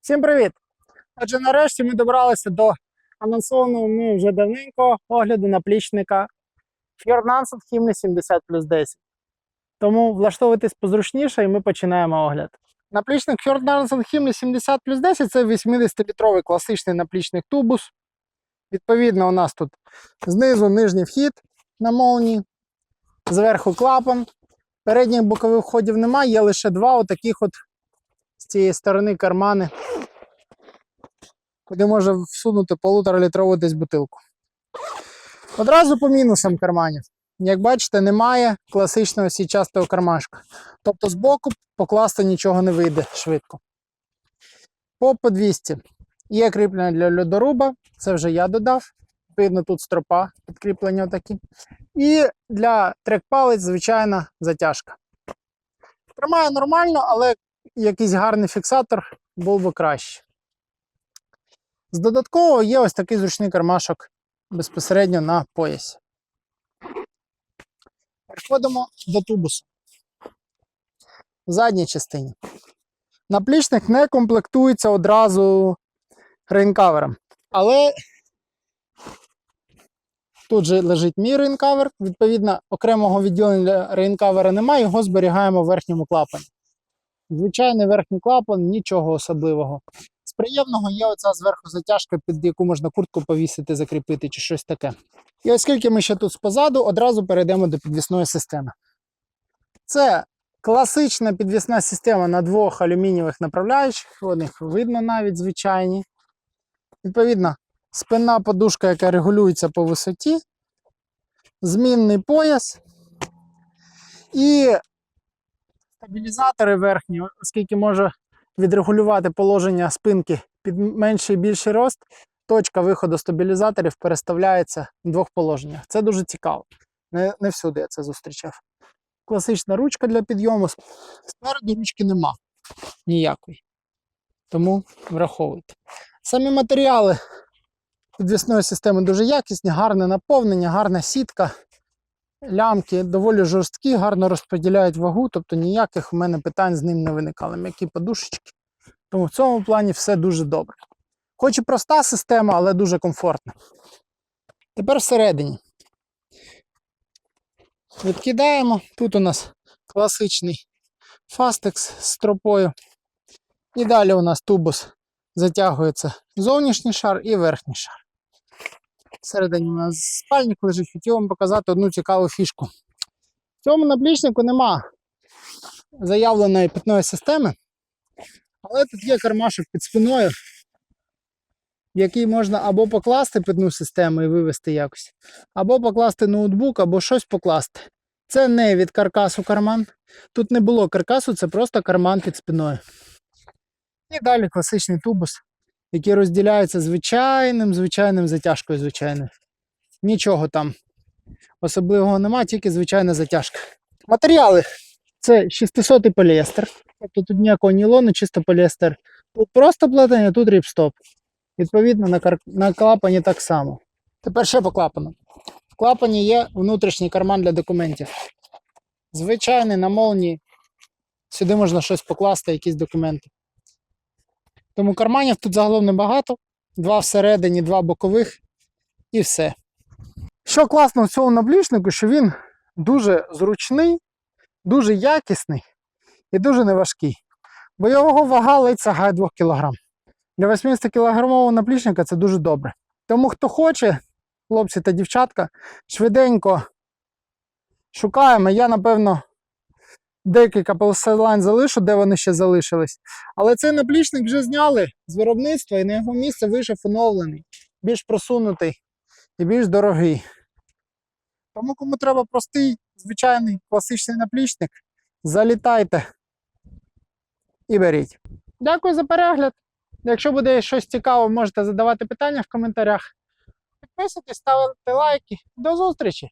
Всім привіт! Отже, нарешті ми добралися до анонсованого ми вже давненько огляду наплічника Nansen Himne 70 плюс 10. Тому влаштовуйтесь позручніше і ми починаємо огляд. Наплічник Nansen Himne 70 плюс 10 це 80-літровий класичний наплічник тубус. Відповідно, у нас тут знизу нижній вхід на молнії, зверху клапан. Передніх бокових входів немає, є лише два отаких от цієї сторони кармани, куди може всунути полуторалітрову десь бутилку. Одразу по мінусам карманів. Як бачите, немає класичного січастого кармашка. Тобто збоку покласти нічого не вийде швидко. По по 200. Є кріплення для льодоруба, це вже я додав. Видно, тут стропа, підкріплення такі. І для трек-палець звичайна затяжка. Тримає нормально, але якийсь гарний фіксатор був би краще. З додаткового є ось такий зручний кармашок безпосередньо на поясі. Переходимо до тубусу. В задній частині. Наплічник не комплектується одразу рейнкавером. Але тут же лежить мій рейнкавер. Відповідно, окремого відділення рейнкавера немає, його зберігаємо в верхньому клапані. Звичайний верхній клапан, нічого особливого. З приємного є оця зверху затяжка, під яку можна куртку повісити, закріпити чи щось таке. І оскільки ми ще тут спозаду, одразу перейдемо до підвісної системи. Це класична підвісна система на двох алюмінієвих направляючих, вони видно навіть звичайні. Відповідно, спинна подушка, яка регулюється по висоті, змінний пояс і стабілізатори верхні, оскільки може відрегулювати положення спинки під менший і більший рост, точка виходу стабілізаторів переставляється в двох положеннях. Це дуже цікаво. Не, не всюди я це зустрічав. Класична ручка для підйому. Спереду ручки нема ніякої. Тому враховуйте. Самі матеріали підвісної системи дуже якісні, гарне наповнення, гарна сітка лямки доволі жорсткі, гарно розподіляють вагу, тобто ніяких в мене питань з ним не виникало. М'які подушечки. Тому в цьому плані все дуже добре. Хоч і проста система, але дуже комфортна. Тепер всередині. Відкидаємо. Тут у нас класичний фастекс з стропою. І далі у нас тубус затягується зовнішній шар і верхній шар. Всередині у нас спальник лежить, хотів вам показати одну цікаву фішку. В цьому наплічнику нема заявленої питної системи, але тут є кармашок під спиною, в який можна або покласти питну систему і вивести якось, або покласти ноутбук, або щось покласти. Це не від каркасу карман. Тут не було каркасу, це просто карман під спиною. І далі класичний тубус які розділяються звичайним, звичайним затяжкою, звичайною. Нічого там особливого немає, тільки звичайна затяжка. Матеріали це 600-й поліестер. Тобто тут ніякого нілону, чисто поліестер. Тут просто плетення, тут ріпстоп. Відповідно, на, кар... на клапані так само. Тепер ще по клапану. В клапані є внутрішній карман для документів. Звичайний на молнії. Сюди можна щось покласти, якісь документи. Тому карманів тут загалом небагато. Два всередині, два бокових і все. Що класно в цьому наблічнику, що він дуже зручний, дуже якісний і дуже неважкий. Бо його вага ледь сягає 2 кг. Для 80 кілограмового наплічника це дуже добре. Тому хто хоче, хлопці та дівчатка, швиденько шукаємо. Я, напевно, декілька посилань залишу, де вони ще залишились. Але цей наплічник вже зняли з виробництва і на його місце вийшов оновлений, більш просунутий і більш дорогий. Тому кому треба простий, звичайний класичний наплічник, залітайте і беріть. Дякую за перегляд. Якщо буде щось цікаве, можете задавати питання в коментарях. Підписуйтесь, ставте лайки. До зустрічі!